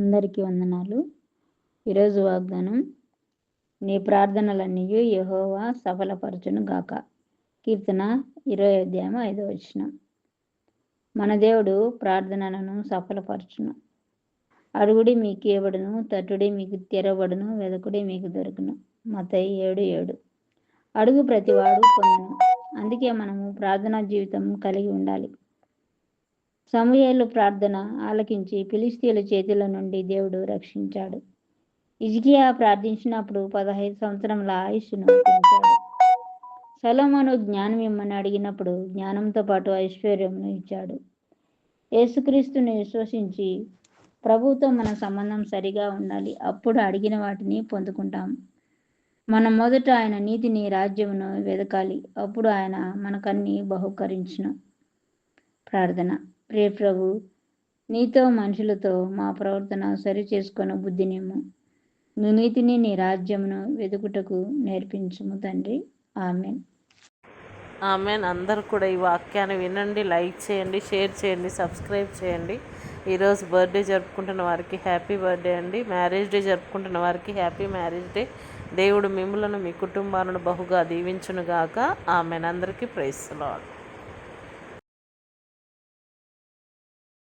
అందరికీ వందనాలు. ఈరోజు వాగ్దానం నీ ప్రార్థనలన్నీ యహోవా సఫలపరచును గాక. కీర్తన ఇరవై అధ్యాయం ఐదో వచ్చిన మన దేవుడు ప్రార్థనలను సఫలపరచును. అడుగుడి మీకు ఇవ్వబడును తట్టుడి మీకు తెరవబడును వెదకుడి మీకు దొరుకును. మత ఏడు ఏడు. అడుగు ప్రతివాడు పొందును. అందుకే మనము ప్రార్థనా జీవితం కలిగి ఉండాలి. సమూహేలు ప్రార్థన ఆలకించి ఫిలిస్తీన్ల చేతుల నుండి దేవుడు రక్షించాడు. ఇజికియా ప్రార్థించినప్పుడు పదహైదు సంవత్సరముల ఆయుష్ను పెంచాడు సలోమను జ్ఞానం ఇమ్మని అడిగినప్పుడు జ్ఞానంతో పాటు ఐశ్వర్యమును ఇచ్చాడు. యేసుక్రీస్తుని విశ్వసించి ప్రభుతో మన సంబంధం సరిగా ఉండాలి. అప్పుడు అడిగిన వాటిని పొందుకుంటాం. మనం మొదట ఆయన నీతిని రాజ్యమును వెదకాలి. అప్పుడు ఆయన మనకన్నీ బహుకరించిన. ప్రార్థన. ప్రియ ప్రభు నీతో మనుషులతో మా ప్రవర్తన సరి చేసుకొని బుద్ధినేము. నీ నీతిని నీ రాజ్యమును వెతుకుటకు నేర్పించుము తండ్రి. ఆమెన్. ఆమెన్. అందరు కూడా ఈ వాక్యాన్ని వినండి లైక్ చేయండి షేర్ చేయండి సబ్స్క్రైబ్ చేయండి. ఈరోజు బర్త్డే జరుపుకుంటున్న వారికి హ్యాపీ బర్త్డే అండి. మ్యారేజ్ డే జరుపుకుంటున్న వారికి హ్యాపీ మ్యారేజ్ డే. దేవుడు మిమ్మలను మీ కుటుంబాలను బహుగా దీవించునుగాక. ఆమెనందరికీ ప్రైస్ లాడ్.